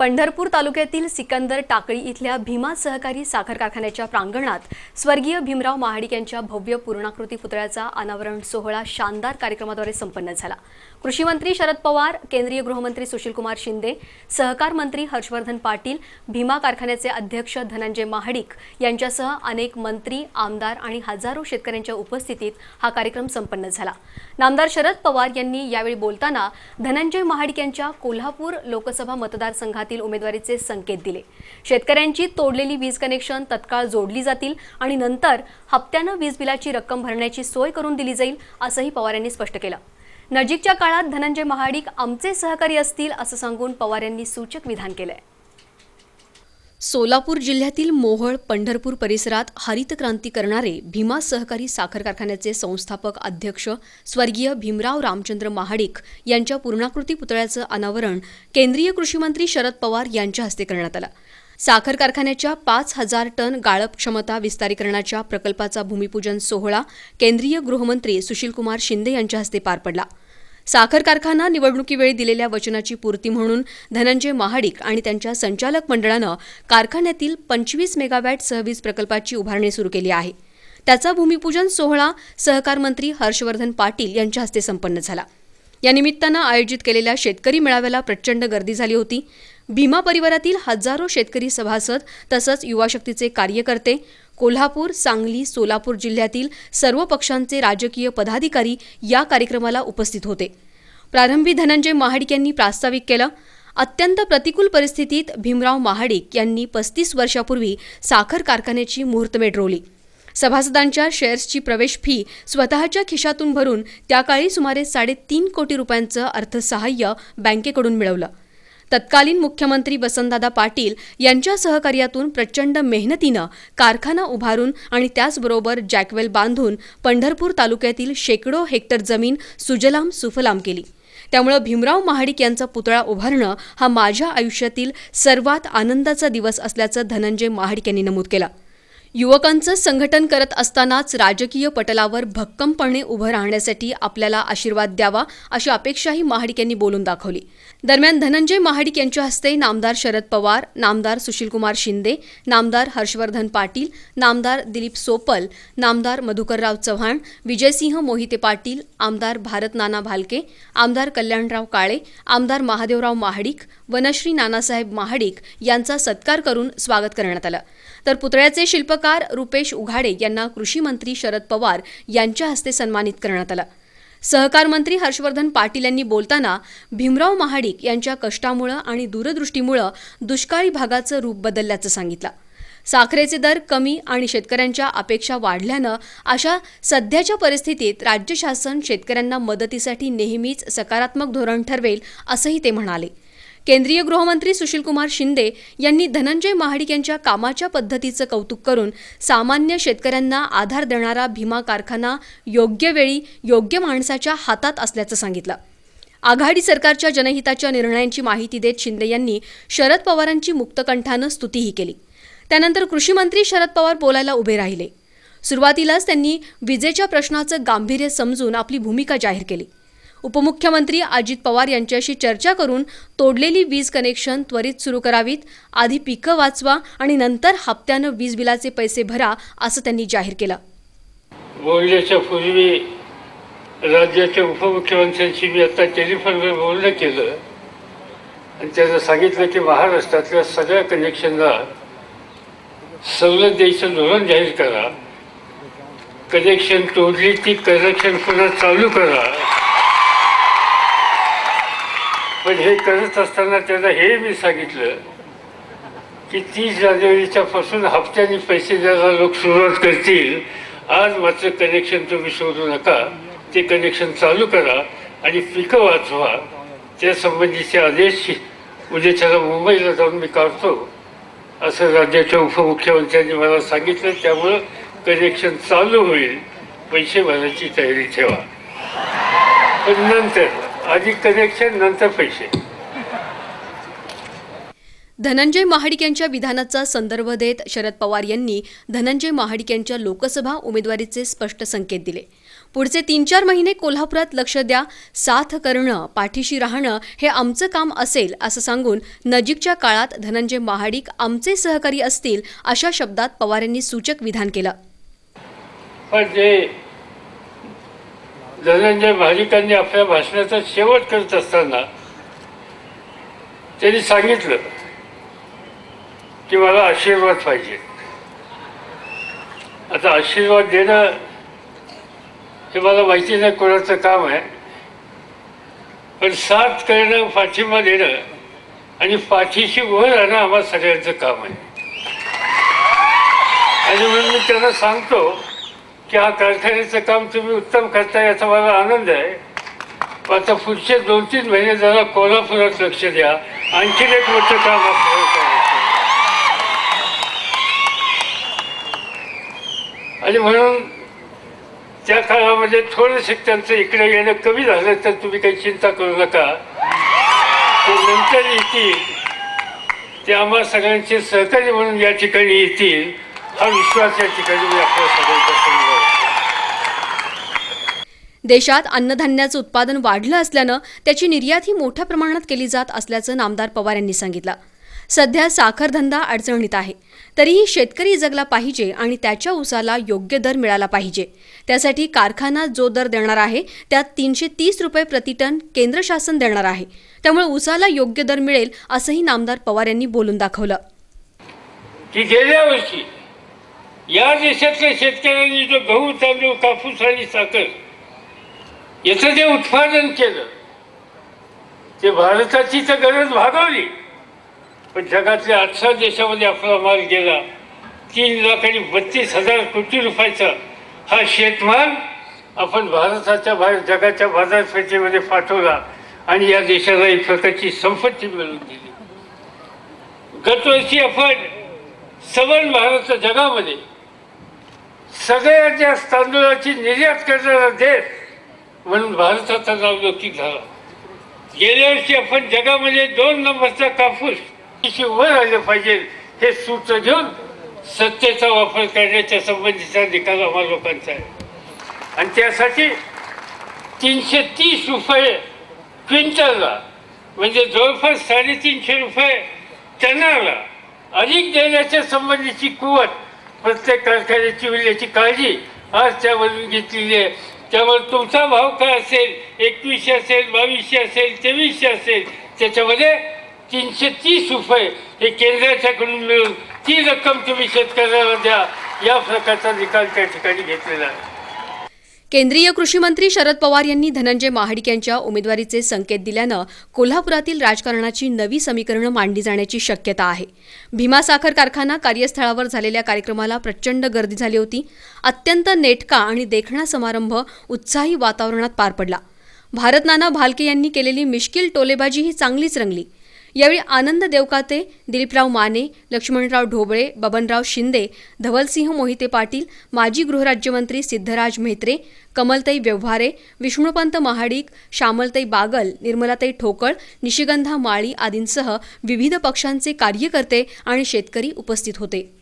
पंढरपूर तालुक्यातील सिकंदर टाकळी इथल्या भीमा सहकारी साखर कारखान्याच्या प्रांगणात स्वर्गीय भीमराव महाडिक यांच्या भव्य पूर्णाकृती पुतळ्याचा अनावरण सोहळा शानदार कार्यक्रमाद्वारे संपन्न झाला. कृषी मंत्री शरद पवार केंद्रीय गृहमंत्री सुशीलकुमार शिंदे सहकार मंत्री हर्षवर्धन पाटील भीमा कारखान्याचे अध्यक्ष धनंजय महाडिक यांच्यासह अनेक मंत्री आमदार आणि हजारो शेतकऱ्यांच्या उपस्थितीत हा कार्यक्रम संपन्न झाला. नामदार शरद पवार यांनी यावेळी बोलताना धनंजय महाडिक यांच्या कोल्हापूर लोकसभा मतदारसंघात मतदारसंघातील उमेदवारीचे संकेत दिले. शेतकऱ्यांची तोडलेली वीज कनेक्शन तत्काळ जोडली जातील आणि नंतर हप्त्यानं वीज बिलाची रक्कम भरण्याची सोय करून दिली जाईल असंही पवार यांनी स्पष्ट केलं. नजीकच्या काळात धनंजय महाडिक आमचे सहकारी असतील असं सांगून पवार यांनी सूचक विधान केलंय. सोलापूर जिल्ह्यातील मोहोळ पंढरपूर परिसरात हरित क्रांती करणारे भीमा सहकारी साखर कारखान्याचे संस्थापक अध्यक्ष स्वर्गीय भीमराव रामचंद्र महाडिक यांच्या पूर्णाकृती पुतळ्याचं अनावरण केंद्रीय कृषीमंत्री शरद पवार यांच्या हस्ते करण्यात आलं. साखर कारखान्याच्या पाच हजार टन गाळप क्षमता विस्तारीकरणाच्या प्रकल्पाचा भूमिपूजन सोहळा केंद्रीय गृहमंत्री सुशीलकुमार शिंदे यांच्या हस्ते पार पडला. साखर कारखाना निवडणुकीवेळी दिलेल्या वचनाची पूर्ती म्हणून धनंजय महाडिक आणि त्यांच्या संचालक मंडळानं कारखान्यातील पंचवीस मेगावॅट सहवीज प्रकल्पाची उभारणी सुरू केली आहे. त्याचा भूमिपूजन सोहळा सहकार मंत्री हर्षवर्धन पाटील यांच्या हस्ते संपन्न झाला. या निमित्तानं आयोजित केलेल्या शेतकरी मेळाव्याला प्रचंड गर्दी झाली होती. भीमा परिवारातील हजारो शेतकरी सभासद तसंच युवा शक्तीचे कार्यकर्ते कोल्हापूर सांगली सोलापूर जिल्ह्यातील सर्व पक्षांचे राजकीय पदाधिकारी या कार्यक्रमाला उपस्थित होते. प्रारंभी धनंजय महाडिक यांनी प्रास्ताविक केलं अत्यंत प्रतिकूल परिस्थितीत भीमराव महाडिक यांनी पस्तीस वर्षापूर्वी साखर कारखान्याची मुहूर्तमेढ रोवली सभासदांच्या शेअर्सची प्रवेश फी स्वतःच्या खिशातून भरून त्याकाळी सुमारे साडेतीन कोटी रुपयांचं अर्थसहाय्य बँकेकडून मिळवलं. तत्कालीन मुख्यमंत्री वसंतदादा पाटील यांच्या सहकार्यातून प्रचंड मेहनतीनं कारखाना उभारून आणि त्याचबरोबर जॅकवेल बांधून पंढरपूर तालुक्यातील शेकडो हेक्टर जमीन सुजलाम सुफलाम केली. त्यामुळं भीमराव महाडिक यांचा पुतळा उभारणं हा माझ्या आयुष्यातील सर्वात आनंदाचा दिवस असल्याचं धनंजय महाडिक यांनी नमूद केलं. युवकांचं संघटन करत असतानाच राजकीय पटलावर भक्कमपणे उभं राहण्यासाठी आपल्याला आशीर्वाद द्यावा अशी अपेक्षाही महाडिक यांनी बोलून दाखवली. दरम्यान धनंजय महाडिक यांच्या हस्ते नामदार शरद पवार नामदार सुशीलकुमार शिंदे नामदार हर्षवर्धन पाटील नामदार दिलीप सोपल नामदार मधुकरराव चव्हाण विजयसिंह मोहिते पाटील आमदार भारत नाना भालके आमदार कल्याणराव काळे आमदार महादेवराव महाडिक वनश्री नानासाहेब महाडिक यांचा सत्कार करून स्वागत करण्यात आलं. तर पुतळ्याचे शिल्पकार रुपेश उघाडे यांना कृषी मंत्री शरद पवार यांच्या हस्ते सन्मानित करण्यात आलं. सहकार मंत्री हर्षवर्धन पाटील यांनी बोलताना भीमराव महाडिक यांच्या कष्टामुळं आणि दूरदृष्टीमुळं दुष्काळी भागाचं रूप बदलल्याचं सांगितलं. साखरेचे दर कमी आणि शेतकऱ्यांच्या अपेक्षा वाढल्यानं अशा सध्याच्या परिस्थितीत राज्य शासन शेतकऱ्यांना मदतीसाठी नेहमीच सकारात्मक धोरण ठरवेल असंही ते म्हणाले. केंद्रीय गृहमंत्री सुशीलकुमार शिंदे यांनी धनंजय महाडिक यांच्या कामाच्या पद्धतीचं कौतुक करून सामान्य शेतकऱ्यांना आधार देणारा भीमा कारखाना योग्य वेळी योग्य माणसाच्या हातात असल्याचं सांगितलं. आघाडी सरकारच्या जनहिताच्या निर्णयांची माहिती देत शिंदे यांनी शरद पवारांची मुक्तकंठानं स्तुतीही केली. त्यानंतर कृषी मंत्री शरद पवार बोलायला उभे राहिले. सुरुवातीलाच त्यांनी विजेच्या प्रश्नाचं गांभीर्य समजून आपली भूमिका जाहीर केली. उपमुख्यमंत्री अजित पवार यांच्याशी चर्चा करून तोडलेली वीज कनेक्शन त्वरित सुरू करावीत आधी पिकं वाचवा आणि नंतर हप्त्यानं वीज बिलाचे पैसे भरा असं त्यांनी जाहीर केलं. बोलण्याच्या पूर्वी राज्याच्या उपमुख्यमंत्र्यांशी मी आता टेलिफोनवर बोलणं केलं. आणि त्यांना सांगितलं की महाराष्ट्रातल्या सगळ्या कनेक्शनला सवलत द्यायचं धोरण जाहीर करा. कनेक्शन तोडली ती कनेक्शन पुन्हा चालू करा. पण हे करत असताना त्यांना हे मी सांगितलं की तीस जानेवारीच्या पासून हप्त्याने पैसे द्यायला लोक सुरुवात करतील. आज मात्र कनेक्शन तुम्ही शोधू नका. ते कनेक्शन चालू करा आणि पिकं वाचवा. त्या संबंधीचे आदेश उद्याच्याला मुंबईला जाऊन मी काढतो. असं राज्याच्या उपमुख्यमंत्र्यांनी मला सांगितलं. त्यामुळं कनेक्शन चालू होईल. पैसे भरायची तयारी ठेवा. पण नंतर आधी कनेक्शन नंतर पैसे. धनंजय महाडिक यांच्या विधानाचा संदर्भ देत शरद पवार यांनी धनंजय महाडिक यांच्या लोकसभा उमेदवारीचे स्पष्ट संकेत दिले. पुढचे तीन चार महिने कोल्हापुरात लक्ष द्या साथ करणं पाठीशी राहणं हे आमचं काम असेल असं सांगून नजीकच्या काळात धनंजय महाडिक आमचे सहकारी असतील अशा शब्दात पवार यांनी सूचक विधान केलं. धनंजय भारिकांनी आपल्या भाषणाचा शेवट करत असताना त्यांनी सांगितलं की मला आशीर्वाद पाहिजे. आता आशीर्वाद देणं हे मला माहिती नाही कोणाचं काम आहे. पण साथ करणं पाठिंबा देणं आणि पाठीशी उभं राहणं आम्हा सगळ्यांचं काम आहे. आणि म्हणून मी त्यांना सांगतो की हा कारखान्याचं काम तुम्ही उत्तम करताय याचा मला आनंद आहे आता पुढचे दोन तीन महिने जरा कोल्हापुरात लक्ष द्या। आणखीन एक मोठं काम आपल्याला करायचं आणि म्हणून त्या काळामध्ये थोडंसं त्यांचं इकडे येणं कमी झालं तर तुम्ही काही चिंता करू नका. ते नंतर येतील. ते आम्हा सगळ्यांचे सहकारी म्हणून या ठिकाणी येतील. हा विश्वास या ठिकाणी मी आपल्या सगळ्यांचा देशात अन्नधान्याचं उत्पादन वाढलं असल्यानं त्याची निर्यातही मोठ्या प्रमाणात केली जात असल्याचं नामदार पवार यांनी सांगितलं. सध्या साखर धंदा अडचणीत आहे. तरीही शेतकरी जगला पाहिजे आणि त्याच्या उसाला योग्य दर मिळाला पाहिजे. त्यासाठी कारखाना जो दर देणार आहे त्यात तीनशे तीस रुपये प्रतिटन केंद्र शासन देणार आहे. त्यामुळे उसाला योग्य दर मिळेल असंही नामदार पवार यांनी बोलून दाखवलं. की गेल्या वर्षी या देशातल्या शेतकऱ्यांनी जो गहू तांदूळ कापूस आणि साखर याचं जे उत्पादन केलं ते भारताची तर गरज भागवली. पण जगातल्या अठरा देशामध्ये आपला माल गेला तीन लाख आणि बत्तीस हजार कोटी रुपयाचा हा शेतमाल आपण भारताच्या बाहेर जगाच्या बाजारपेठेमध्ये पाठवला आणि या देशाला एक प्रकारची संपत्ती मिळवून दिली. गतवर्षी आपण सबल भारत जगामध्ये सगळ्यात जास्त तांदूळाची निर्यात करणारा देश म्हणून भारताचा नाव लौकिक झाला गेल्या वर्षी आपण जगामध्ये दोन नंबरचा कापूस वर उभं पाहिजे हे सूत्र घेऊन सत्तेचा वापर करण्याच्या संबंधीचा निकाल आम्हा लोकांचा आहे. आणि त्यासाठी तीनशे तीस रुपये क्विंटलला म्हणजे जवळपास साडेतीनशे रुपये टनाला अधिक देण्याच्या संबंधीची कुवत प्रत्येक कारखान्याची विल्याची काळजी आज त्यामधून घेतलेली आहे. त्यामुळे तुमचा भाव काय असेल एकवीसशे असेल बावीसशे असेल तेवीसशे असेल त्याच्यामध्ये तीनशे तीस रुपये हे केंद्राच्याकडून मिळून ती रक्कम तुम्ही शेतकऱ्याला द्या. या प्रकारचा निकाल त्या ठिकाणी घेतलेला आहे. केंद्रीय कृषी मंत्री शरद पवार यांनी धनंजय महाडिक यांच्या उमेदवारीचे संकेत दिल्यानं कोल्हापुरातील राजकारणाची नवी समीकरणं मांडली जाण्याची शक्यता आहे. भीमा साखर कारखाना कार्यस्थळावर झालेल्या कार्यक्रमाला प्रचंड गर्दी झाली होती. अत्यंत नेटका आणि देखणा समारंभ उत्साही वातावरणात पार पडला. भारतनाना भालके यांनी केलेली मिश्किल टोलेबाजी ही चांगलीच रंगली. यावेळी आनंद देवकाते दिलीपराव माने लक्ष्मणराव ढोबळे बबनराव शिंदे धवलसिंह मोहिते पाटील माजी गृहराज्यमंत्री सिद्धराज म्हेत्रे कमलताई व्यवहारे विष्णुपंत महाडिक श्यामलताई बागल निर्मलाताई ठोकळ निशिगंधा माळी आदींसह विविध पक्षांचे कार्यकर्ते आणि शेतकरी उपस्थित होते.